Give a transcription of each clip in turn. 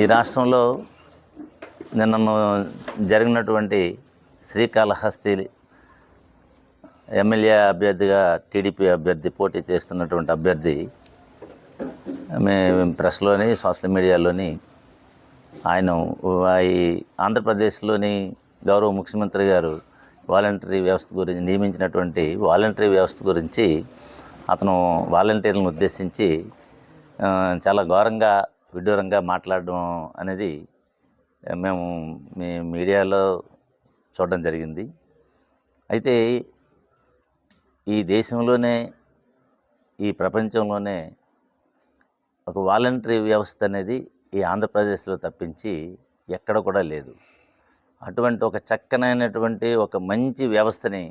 ఈ రాష్ట్రంలో నిన్న జరిగినటువంటి శ్రీకాళహస్తి ఎమ్మెల్యే అభ్యర్థిగా టీడీపీ అభ్యర్థి పోటీ చేస్తున్నటువంటి అభ్యర్థి మేము ప్రెస్లోని సోషల్ మీడియాలోని ఆయన ఈ ఆంధ్రప్రదేశ్లోని గౌరవ ముఖ్యమంత్రి గారు వాలంటరీ వ్యవస్థ గురించి నియమించినటువంటి వాలంటరీ వ్యవస్థ గురించి అతను వాలంటీర్లను ఉద్దేశించి చాలా ఘోరంగా విడ్డూరంగా మాట్లాడడం అనేది మేము మీ మీడియాలో చూడడం జరిగింది. అయితే ఈ దేశంలోనే ఈ ప్రపంచంలోనే ఒక వాలంటరీ వ్యవస్థ అనేది ఈ ఆంధ్రప్రదేశ్లో తప్పించి ఎక్కడ కూడా లేదు. అటువంటి ఒక చక్కనైనటువంటి ఒక మంచి వ్యవస్థని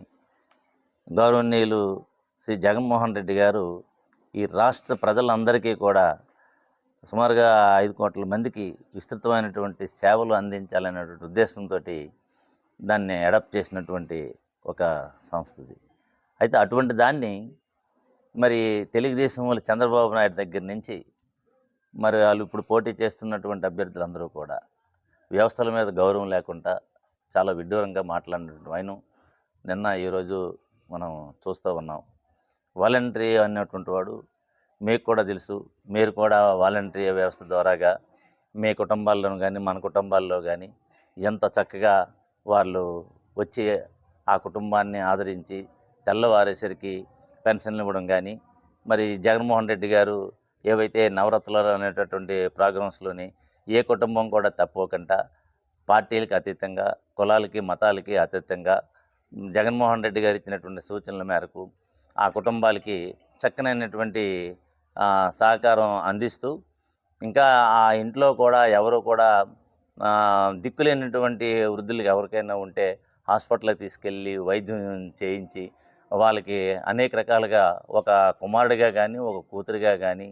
గౌరవనీయులు శ్రీ జగన్మోహన్ రెడ్డి గారు ఈ రాష్ట్ర ప్రజలందరికీ కూడా సుమారుగా ఐదు కోట్ల మందికి విస్తృతమైనటువంటి సేవలు అందించాలనేటువంటి ఉద్దేశంతో దాన్ని అడాప్ట్ చేసినటువంటి ఒక సంస్థది. అయితే అటువంటి దాన్ని మరి తెలుగుదేశం వాళ్ళు చంద్రబాబు నాయుడు దగ్గర నుంచి మరి వాళ్ళు ఇప్పుడు పోటీ చేస్తున్నటువంటి అభ్యర్థులందరూ కూడా వ్యవస్థల మీద గౌరవం లేకుండా చాలా విడ్డూరంగా మాట్లాడినటువంటి ఆయన నిన్న ఈరోజు మనం చూస్తూ ఉన్నాం. వాలంటరీ అనేటువంటి వాడు మీకు కూడా తెలుసు మీరు కూడా వాలంటరీ వ్యవస్థ ద్వారాగా మీ కుటుంబాల్లో కానీ మన కుటుంబాల్లో కానీ ఎంత చక్కగా వాళ్ళు వచ్చి ఆ కుటుంబాన్ని ఆదరించి తెల్లవారేసరికి పెన్షన్లు ఇవ్వడం కానీ మరి జగన్మోహన్ రెడ్డి గారు ఏవైతే నవరత్నాలు అనేటటువంటి ప్రోగ్రామ్స్లోని ఏ కుటుంబం కూడా తప్పకుండా పార్టీలకు అతీతంగా కులాలకి మతాలకి అతీతంగా జగన్మోహన్ రెడ్డి గారు ఇచ్చినటువంటి సూచనల మేరకు ఆ కుటుంబాలకి చక్కనైనటువంటి సహకారం అందిస్తూ ఇంకా ఆ ఇంట్లో కూడా ఎవరు కూడా దిక్కులేనటువంటి వృద్ధులకు ఎవరికైనా ఉంటే హాస్పిటల్కి తీసుకెళ్ళి వైద్యం చేయించి వాళ్ళకి అనేక రకాలుగా ఒక కుమారుడిగా కానీ ఒక కూతురిగా కానీ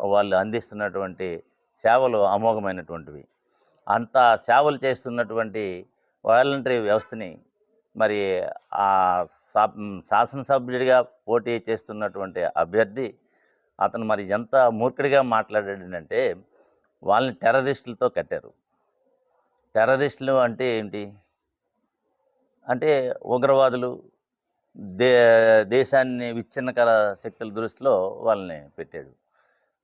వాళ్ళు అందిస్తున్నటువంటి సేవలు అమోఘమైనటువంటివి. అంత సేవలు చేస్తున్నటువంటి వాలంటరీ వ్యవస్థని మరి ఆ శాసనసభ్యుడిగా పోటీ చేస్తున్నటువంటి అభ్యర్థి అతను మరి ఎంత మూర్ఖుడిగా మాట్లాడాడంటే వాళ్ళని టెర్రరిస్టులతో కట్టారు. టెర్రరిస్టులు అంటే ఏంటి? అంటే ఉగ్రవాదులు దే దేశాన్ని విచ్ఛిన్నకర శక్తుల దృష్టిలో వాళ్ళని పెట్టాడు.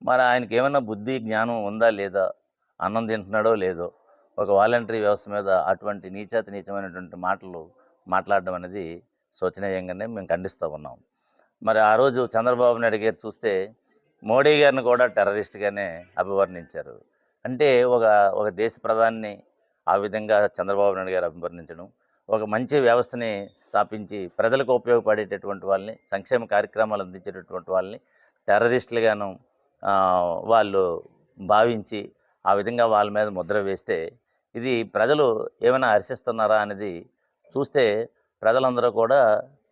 మరి ఆయనకి ఏమైనా బుద్ధి జ్ఞానం ఉందా లేదా? అన్నం తింటున్నాడో లేదో? ఒక వాలంటరీ వ్యవస్థ మీద అటువంటి నీచాతి నీచమైనటువంటి మాటలు మాట్లాడడం అనేది శోచనీయంగానే మేము ఖండిస్తూ ఉన్నాం. మరి ఆ రోజు చంద్రబాబు నాయుడు గారు చూస్తే మోడీ గారిని కూడా టెర్రరిస్ట్గానే అభివర్ణించారు. అంటే ఒక ఒక దేశ ప్రధాని ఆ విధంగా చంద్రబాబు నాయుడు గారు అభివర్ణించడం ఒక మంచి వ్యవస్థని స్థాపించి ప్రజలకు ఉపయోగపడేటటువంటి వాళ్ళని సంక్షేమ కార్యక్రమాలు అందించేటటువంటి వాళ్ళని టెర్రరిస్టులుగాను వాళ్ళు భావించి ఆ విధంగా వాళ్ళ మీద ముద్ర వేస్తే ఇది ప్రజలు ఏమైనా హర్షిస్తున్నారా అనేది చూస్తే ప్రజలందరూ కూడా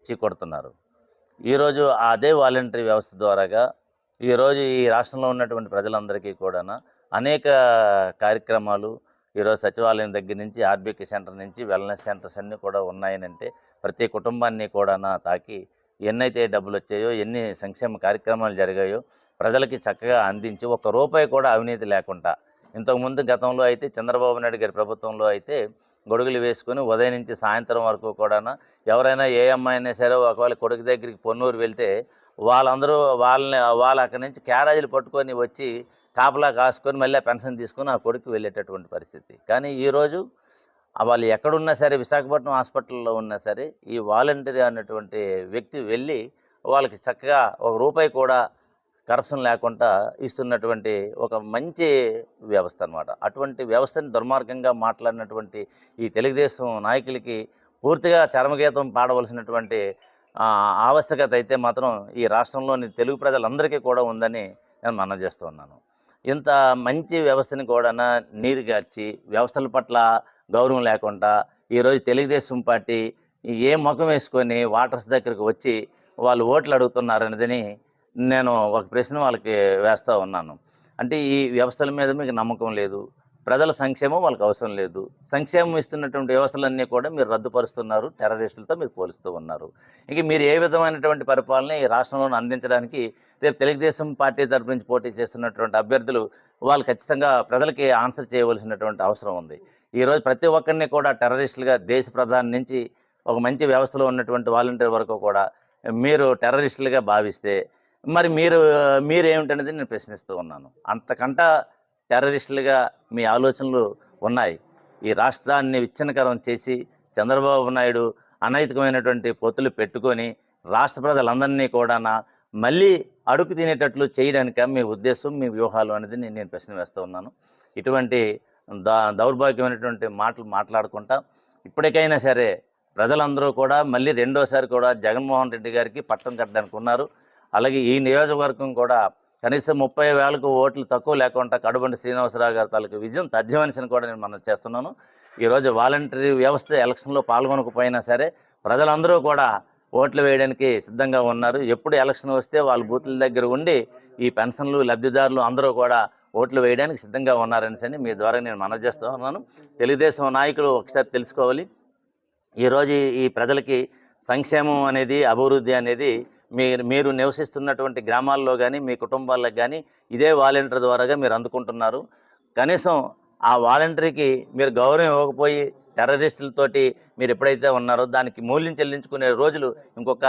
చీకొడుతున్నారు. ఈరోజు అదే వాలంటరీ వ్యవస్థ ద్వారాగా ఈరోజు ఈ రాష్ట్రంలో ఉన్నటువంటి ప్రజలందరికీ కూడా అనేక కార్యక్రమాలు ఈరోజు సచివాలయం దగ్గర నుంచి ఆర్బీకే సెంటర్ నుంచి వెల్నెస్ సెంటర్స్ అన్నీ కూడా ఉన్నాయనంటే ప్రతి కుటుంబాన్ని కూడా తాకి ఎన్నైతే డబ్బులు వచ్చాయో ఎన్ని సంక్షేమ కార్యక్రమాలు జరిగాయో ప్రజలకి చక్కగా అందించి ఒక్క రూపాయి కూడా అవినీతి లేకుండా ఇంతకుముందు గతంలో అయితే చంద్రబాబు నాయుడు గారి ప్రభుత్వంలో అయితే గొడుగులు వేసుకుని ఉదయం నుంచి సాయంత్రం వరకు కూడా ఎవరైనా ఏ అమ్మాయి అయినా సరే ఒకవేళ కొడుకు దగ్గరికి పొన్నూరు వెళ్తే వాళ్ళందరూ వాళ్ళని వాళ్ళు అక్కడి నుంచి క్యారేజీలు పట్టుకొని వచ్చి కాపలా కాసుకొని మళ్ళీ పెన్షన్ తీసుకొని ఆ కొడుకు వెళ్ళేటటువంటి పరిస్థితి. కానీ ఈరోజు వాళ్ళు ఎక్కడున్నా సరే విశాఖపట్నం హాస్పిటల్లో ఉన్నా సరే ఈ వాలంటీర్ అనేటువంటి వ్యక్తి వెళ్ళి వాళ్ళకి చక్కగా ఒక రూపాయి కూడా కరప్షన్ లేకుండా ఇస్తున్నటువంటి ఒక మంచి వ్యవస్థ అనమాట అటువంటి వ్యవస్థని దుర్మార్గంగా మాట్లాడినటువంటి ఈ తెలుగుదేశం నాయకులకి పూర్తిగా చరమగీతం పాడవలసినటువంటి ఆవశ్యకత అయితే మాత్రం ఈ రాష్ట్రంలోని తెలుగు ప్రజలందరికీ కూడా ఉందని నేను మనం చేస్తూ ఉన్నాను. ఇంత మంచి వ్యవస్థని కూడా నీరుగార్చి వ్యవస్థల పట్ల గౌరవం లేకుండా ఈరోజు తెలుగుదేశం పార్టీ ఏ ముఖం వేసుకొని వాటర్స్ దగ్గరికి వచ్చి వాళ్ళు ఓట్లు అడుగుతున్నారనేదని నేను ఒక ప్రశ్న వాళ్ళకి వేస్తూ ఉన్నాను. అంటే ఈ వ్యవస్థల మీద మీకు నమ్మకం లేదు. ప్రజల సంక్షేమం వాళ్ళకి అవసరం లేదు. సంక్షేమం ఇస్తున్నటువంటి వ్యవస్థలన్నీ కూడా మీరు రద్దుపరుస్తున్నారు టెర్రరిస్టులతో మీరు పోలుస్తూ ఉన్నారు. ఇంక మీరు ఏ విధమైనటువంటి పరిపాలన ఈ రాష్ట్రంలో అందించడానికి రేపు తెలుగుదేశం పార్టీ తరపు నుంచి పోటీ చేస్తున్నటువంటి అభ్యర్థులు వాళ్ళు ఖచ్చితంగా ప్రజలకి ఆన్సర్ చేయవలసినటువంటి అవసరం ఉంది. ఈరోజు ప్రతి ఒక్కరిని కూడా టెర్రరిస్టులుగా దేశ ప్రధాని నుంచి ఒక మంచి వ్యవస్థలో ఉన్నటువంటి వాలంటీర్ వరకు కూడా మీరు టెర్రరిస్టులుగా భావిస్తే మరి మీరు మీరేమిటనేది నేను ప్రశ్నిస్తూ ఉన్నాను. అంతకంట టెర్రరిస్టులుగా మీ ఆలోచనలు ఉన్నాయి. ఈ రాష్ట్రాన్ని విచ్ఛిన్నకరం చేసి చంద్రబాబు నాయుడు అనైతికమైనటువంటి పొత్తులు పెట్టుకొని రాష్ట్ర ప్రజలందరినీ కూడా మళ్ళీ అడుగు తినేటట్లు చేయడానిక మీ ఉద్దేశం మీ వ్యూహాలు అనేది నేను నేను ప్రశ్న వేస్తూ ఉన్నాను. ఇటువంటి దా దౌర్భాగ్యమైనటువంటి మాటలు మాట్లాడుకుంటా. ఇప్పటికైనా సరే ప్రజలందరూ కూడా మళ్ళీ రెండోసారి కూడా జగన్మోహన్ రెడ్డి గారికి పట్టం కట్టడానికి ఉన్నారు అలాగే ఈ నియోజకవర్గం కూడా కనీసం ముప్పై వేలకు ఓట్లు తక్కువ లేకుండా కడుబండి శ్రీనివాసరావు గారి తాలూకు విజయం తథ్యమనిసిని కూడా నేను మనం చేస్తున్నాను. ఈరోజు వాలంటరీ వ్యవస్థ ఎలక్షన్లో పాల్గొనకపోయినా సరే ప్రజలందరూ కూడా ఓట్లు వేయడానికి సిద్ధంగా ఉన్నారు. ఎప్పుడు ఎలక్షన్ వస్తే వాళ్ళ బూతుల దగ్గర ఉండి ఈ పెన్షన్లు లబ్ధిదారులు అందరూ కూడా ఓట్లు వేయడానికి సిద్ధంగా ఉన్నారని మీ ద్వారా నేను మనవి చేస్తున్నాను. తెలుగుదేశం నాయకులు ఒకసారి తెలుసుకోవాలి. ఈరోజు ఈ ప్రజలకి సంక్షేమం అనేది అభివృద్ధి అనేది మీరు మీరు నివసిస్తున్నటువంటి గ్రామాల్లో కానీ మీ కుటుంబాలకు కానీ ఇదే వాలంటీర్ ద్వారాగా మీరు అందుకుంటున్నారు. కనీసం ఆ వాలంటీర్కి మీరు గౌరవం ఇవ్వకపోయి టెర్రరిస్టులతోటి మీరు ఎప్పుడైతే ఉన్నారో దానికి మూల్యం చెల్లించుకునే రోజులు ఇంకొక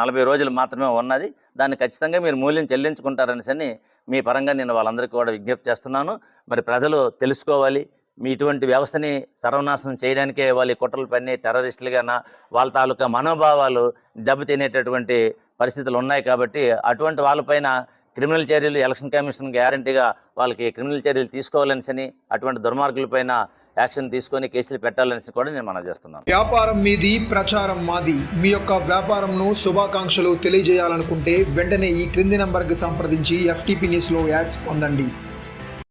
నలభై రోజులు మాత్రమే ఉన్నది. దాన్ని ఖచ్చితంగా మీరు మూల్యం చెల్లించుకుంటారని మీ పరంగా నేను వాళ్ళందరికీ కూడా విజ్ఞప్తి చేస్తున్నాను. మరి ప్రజలు తెలుసుకోవాలి. మీ ఇటువంటి వ్యవస్థని సర్వనాశనం చేయడానికే వాళ్ళ కుట్రలు పని టెర్రరిస్టులుగా వాళ్ళ తాలూకా మనోభావాలు దెబ్బతినేటటువంటి పరిస్థితులు ఉన్నాయి కాబట్టి అటువంటి వాళ్ళపైన క్రిమినల్ చర్యలు ఎలక్షన్ కమిషన్ గ్యారంటీగా వాళ్ళకి క్రిమినల్ చర్యలు తీసుకోవాలనిసని అటువంటి దుర్మార్గులపైన యాక్షన్ తీసుకొని కేసులు పెట్టాలని కూడా నేను మనం చేస్తున్నాను. వ్యాపారం మీది ప్రచారం మాది. మీ యొక్క వ్యాపారంను శుభాకాంక్షలు తెలియజేయాలనుకుంటే వెంటనే ఈ క్రింది నంబర్కి సంప్రదించి ఎఫ్టీపీ న్యూస్లో యాడ్స్ పొందండి.